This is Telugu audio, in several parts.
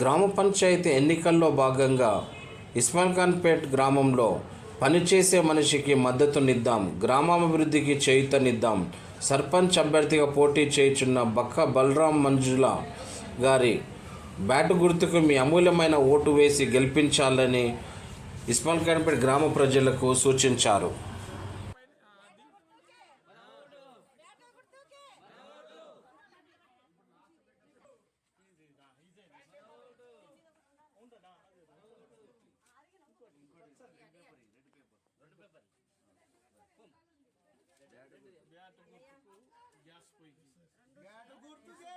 గ్రామ పంచాయతీ ఎన్నికల్లో భాగంగా ఇస్మాయిల్ఖాన్పేట్ గ్రామంలో పనిచేసే మనిషికి మద్దతునిద్దాం గ్రామాభివృద్ధికి చేయూతనిద్దాం సర్పంచ్ అభ్యర్థిగా పోటీ చేయుచున్న బక్క బలరాం మంజుల గారి బ్యాటు గుర్తుకు మీ అమూల్యమైన ఓటు వేసి గెలిపించాలని ఇస్మాయిల్ఖాన్పేట్ గ్రామ ప్రజలకు సూచించారు. బ్యాట్ గుర్తుకే.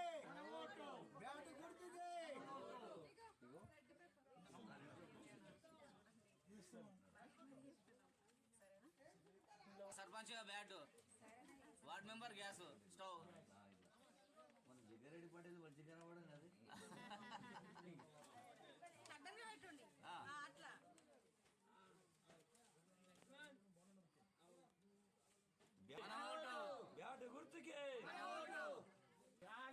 బ్యాట్ గుర్తుకే. Sarpanch bat. Ward member gas. Stove. Jaggareddy Patel మంచిగా కనబడం అది అడ్డంగా పెట్టండి ఆ. ఆ, అట్లా బ్యాట్ గుర్తుకే బ్యాట్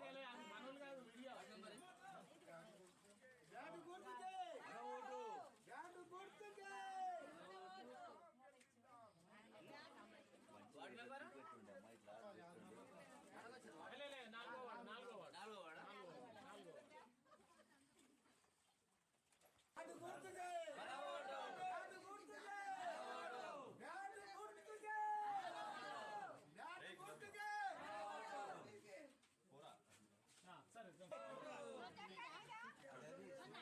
గుర్తుకే బ్యాట్ గుర్తుకే వార్డ్ మెంబర్ నాలుగో వార్డ్ బ్యాట్ గుర్తుకే బ్యాట్ గుర్తుకే బ్యాట్ గుర్తుకే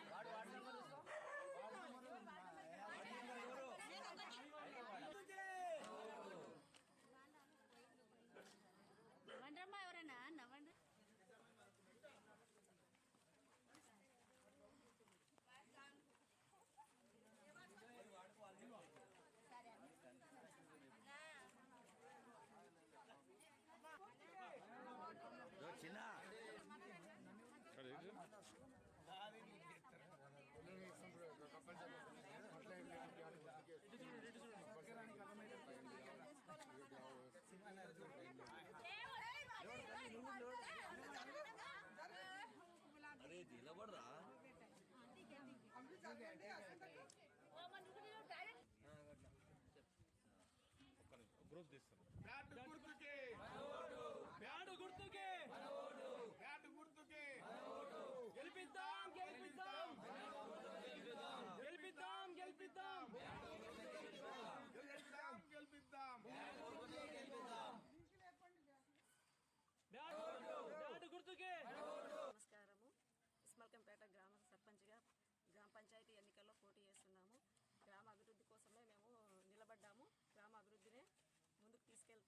బ్యాట్ గుర్తుకే నవ్వండమ్మా ఎవరైనా నవ్వండి చిన్న అరే నిలబడరా బ్యాట్ గుర్తుకే బ్యాట్ గుర్తుకే బ్యాట్ గుర్తుకే గెలిపిద్దాం గెలిపిద్దాం గెలిపిద్దాం గెలిపిద్దాం గెలిపిద్దాం గెలిపిద్దాం నమస్కారము ఇస్మల్కంపేట గ్రామ సర్పంచ్గా గ్రామ పంచాయతీ ఎన్నికల్లో పోటీ చేస్తున్నాము గ్రామ అభివృద్ధి కోసమే మేము నిలబడ్డాము గ్రామ అభివృద్ధినే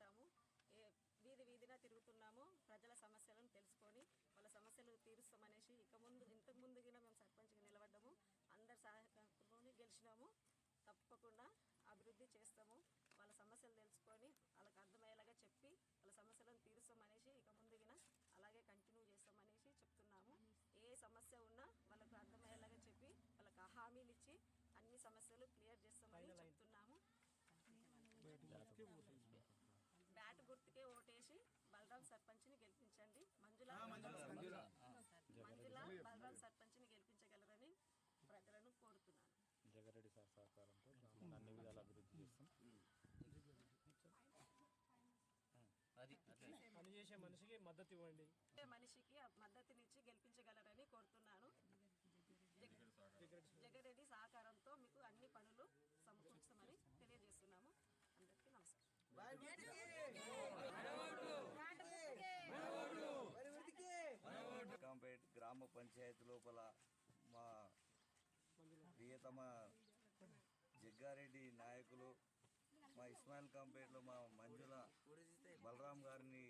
ఏ వీధి వీధిన తిరుగుతున్నాము. ప్రజల సమస్యలను తెలుసుకొని వాళ్ళ సమస్యలు తీరుస్తామనేసి ఇక ముందు ఇంతకు ముందుగిన మేము సర్పంచ్గా నిలబడ్డాము. అందరి సహాయకంతో గెలిచినాము. తప్పకుండా అభివృద్ధి చేస్తాము. వాళ్ళ సమస్యలు తెలుసుకొని వాళ్ళకి అర్థమయ్యేలాగా చెప్పి వాళ్ళ సమస్యలను తీరుస్తామనేసి ఇక ముందుగిన అలాగే కంటిన్యూ చేస్తామనేసి చెప్తున్నాము. ఏ సమస్య ఉన్నా వాళ్ళకు అర్థమయ్యేలాగా చెప్పి వాళ్ళకి హామీలు ఇచ్చి అన్ని సమస్యలు క్లియర్ చేస్తామని చెప్తున్నాము. బ్యాట్ గుర్తుకే ఓటేసి బలరాం సర్పంచ్ని గెలిపించండి. మంజుల మంజుల బలరాం సర్పంచ్ని. గెలిపించగలరని ప్రజలను కోరుతున్నాను. జగారెడ్డి సార్ సహకారంతో అన్ని విధాలు అభివృద్ధి చేస్తాం. పనిచేసే మనిషికి మద్దతు ఇవ్వండి. ఏ మనిషికి మద్దతునిచ్చి గెలిపించగలరని కోరుతున్నాను. జగ- జగరెడ్డి సహకారంతో మీకు అన్ని పనులు సమకూర్చమని తెలియజేస్తున్నాము. అందరికీ నమస్కారం కంపేట్ గ్రామ పంచాయతీ లోపల మా ప్రియతమ జగ్గారెడ్డి నాయకులు మా ఇస్మాయిల్ కంపేట్లో మా మంజుల బలరాం గారిని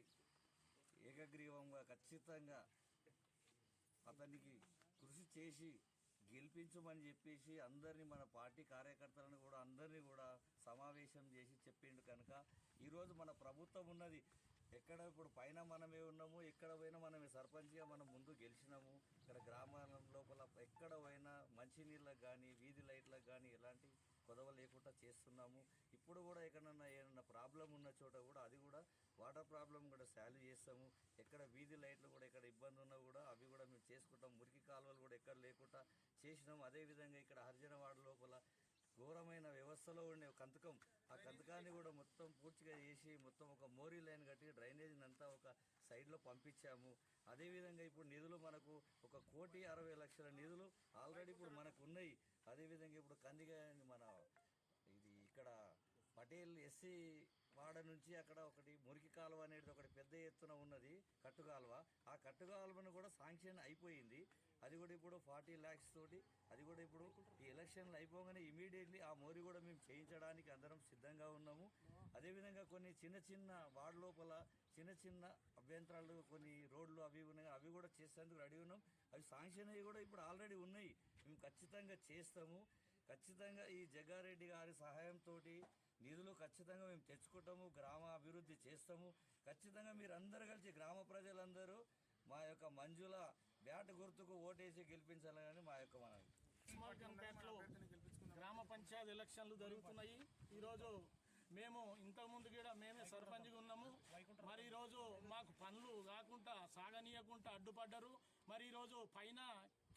ఏకగ్రీవంగా ఖచ్చితంగా అతనికి కృషి చేసి గెలిపించమని చెప్పేసి అందరినీ మన పార్టీ కార్యకర్తలను కూడా అందరినీ కూడా సమావేశం చేసి చెప్పిండు కనుక ఈరోజు మన ప్రభుత్వం ఉన్నది. ఎక్కడ ఇప్పుడు పైన మనమే ఉన్నాము ఎక్కడ పోయినా మనమే సర్పంచ్గా మనం ముందు గెలిచినాము. ఇక్కడ గ్రామాల లోపల ఎక్కడ పోయినా మంచినీళ్ళకి కానీ వీధి లైట్లకు కానీ ఎలాంటి కొదవ లేకుండా చేస్తున్నాము. ఇప్పుడు కూడా ఎక్కడన్నా ఏమన్నా ప్రాబ్లం ఉన్న చోట కూడా అది కూడా వాటర్ ప్రాబ్లం కూడా సాల్వ్ చేస్తాము. ఎక్కడ వీధి లైట్లు కూడా ఎక్కడ ఇబ్బంది ఉన్నా కూడా అవి కూడా మేము చేసుకుంటాం. మురికి కాలువలు కూడా ఎక్కడ లేకుండా చేసినాము అదేవిధంగా ఇక్కడ హరిజన ఘోరమైన వ్యవస్థలో ఉండే ఒక కంతకం. ఆ కంతకాన్ని కూడా మొత్తం పూర్తిగా చేసి మొత్తం ఒక మోరీ లైన్ కట్టి డ్రైనేజీని అంతా ఒక సైడ్లో పంపించాము. అదేవిధంగా ఇప్పుడు నిధులు మనకు ఒక కోటి అరవై లక్షల నిధులు ఆల్రెడీ ఇప్పుడు మనకు ఉన్నాయి. అదేవిధంగా ఇప్పుడు కందిగా మన ఇది ఇక్కడ పటేల్ ఎస్సీ వాడ నుంచి అక్కడ ఒకటి మురికి కాలువ అనేది ఒకటి పెద్ద ఎత్తున ఉన్నది కట్టు కాలువ ఆ కట్టు కాలువను కూడా శాంక్షన్ అయిపోయింది. అది కూడా ఇప్పుడు ఫార్టీ ల్యాక్స్ తోటి అది కూడా ఇప్పుడు ఈ ఎలక్షన్లు అయిపోగానే ఇమీడియట్లీ ఆ మోరీ కూడా మేము చేయించడానికి అందరం సిద్ధంగా ఉన్నాము. అదేవిధంగా కొన్ని చిన్న చిన్న వార్డు లోపల చిన్న చిన్న అభ్యంతరాలు కొన్ని రోడ్లు అవి ఉన్నాయి. అవి కూడా చేసేందుకు రెడీ ఉన్నాం. అవి శాంక్షన్ అయ్యి కూడా ఇప్పుడు ఆల్రెడీ ఉన్నాయి. మేము ఖచ్చితంగా చేస్తాము. ఖచ్చితంగా ఈ జగ్గారెడ్డి గారి సహాయంతో నిధులు ఖచ్చితంగా మేము తెచ్చుకుంటాము గ్రామ అభివృద్ధి చేస్తాము. ఖచ్చితంగా మీరు కలిసి గ్రామ ప్రజలందరూ మా యొక్క మంజుల బ్యాట్ గుర్తుకు ఓటేసి గెలిపించాలని మా యొక్క మనవి. ఇస్మార్కంపేటలో గ్రామ పంచాయతీ ఎలక్షన్లు జరుగుతున్నాయి. ఈరోజు మేము ఇంతకుముందు కూడా మేమే సర్పంచ్గా ఉన్నాము. మరి ఈరోజు మాకు పనులు కాకుండా సాగనీయకుండా అడ్డుపడ్డారు. మరి ఈరోజు పైన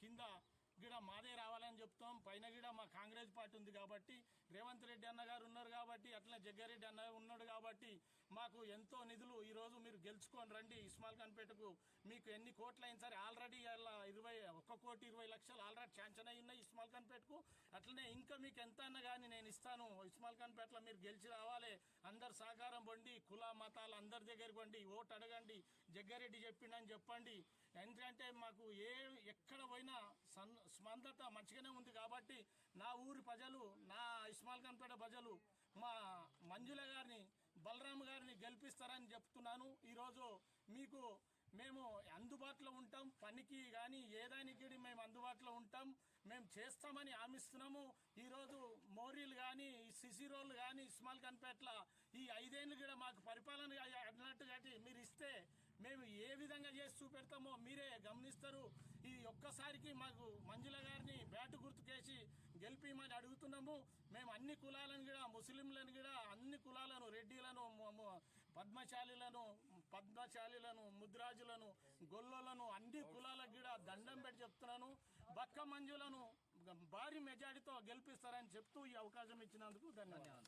కింద గిడ మాదే రావాలని చెప్తాం. పైన గిడ మా కాంగ్రెస్ పార్టీ ఉంది కాబట్టి రేవంత్ రెడ్డి అన్న గారు ఉన్నారు కాబట్టి అట్లనే జగ్గారెడ్డి అన్న ఉన్నాడు కాబట్టి మాకు ఎంతో నిధులు ఈరోజు మీరు గెలుచుకొని రండి. ఇస్మాల్ ఖాన్పేటకు మీకు ఎన్ని కోట్లు అయిన సరే ఆల్రెడీ ఇలా ఇరవై ఒక్క కోటి ఇరవై లక్షలు ఆల్రెడీ శాంక్షన్ అయి ఉన్నాయి ఇస్మాల్ ఖాన్పేటకు అట్లనే ఇంకా మీకు ఎంత అన్న కానీ నేను ఇస్తాను. ఇస్మాల్ ఖాన్పేటలో మీరు గెలిచి రావాలి. అందరు సహకారం పొండి కుల మతాలు అందరి దగ్గరికి పండి ఓటు అడగండి. జగ్గారెడ్డి చెప్పిండని చెప్పండి. ఎందుకంటే మాకు ఏ ఎక్కడ పోయినా సన్ స్పందత మంచిగానే ఉంది కాబట్టి నా ఊరి ప్రజలు నా ఇస్మాల్ఖాన్పేట ప్రజలు మా మంజుల గారిని బలరాం గారిని గెలిపిస్తారని చెప్తున్నాను. ఈరోజు మీకు మేము అందుబాటులో ఉంటాం. పనికి కానీ ఏదానికి మేము అందుబాటులో ఉంటాం. మేము చేస్తామని హామిస్తున్నాము. ఈరోజు మోరీలు కానీ సిసిరోలు కానీ ఇస్మాల్ ఖాన్పేట్ల ఈ ఐదేళ్ళు కూడా మాకు పరిపాలన అన్నట్టు మీరు ఇస్తే మేము ఏ విధంగా చేసి చూపెడతామో మీరే గమనిస్తారు. ఈ ఒక్కసారికి మాకు మంజుల గారిని బ్యాటు గుర్తుకేసి గెలిపిమని అడుగుతున్నాము. మేము అన్ని కులాలను కూడా ముస్లింలను కూడా అన్ని కులాలను రెడ్డిలను పద్మశాలిలను పద్మశాలిలను ముద్రాజులను గొల్లోలను అన్ని కులాలకు కూడా దండం పెట్టి చెప్తున్నాను. బక్క మంజులను భారీ మెజారిటీతో గెలిపిస్తారని చెప్తూ ఈ అవకాశం ఇచ్చినందుకు ధన్యవాదాలు.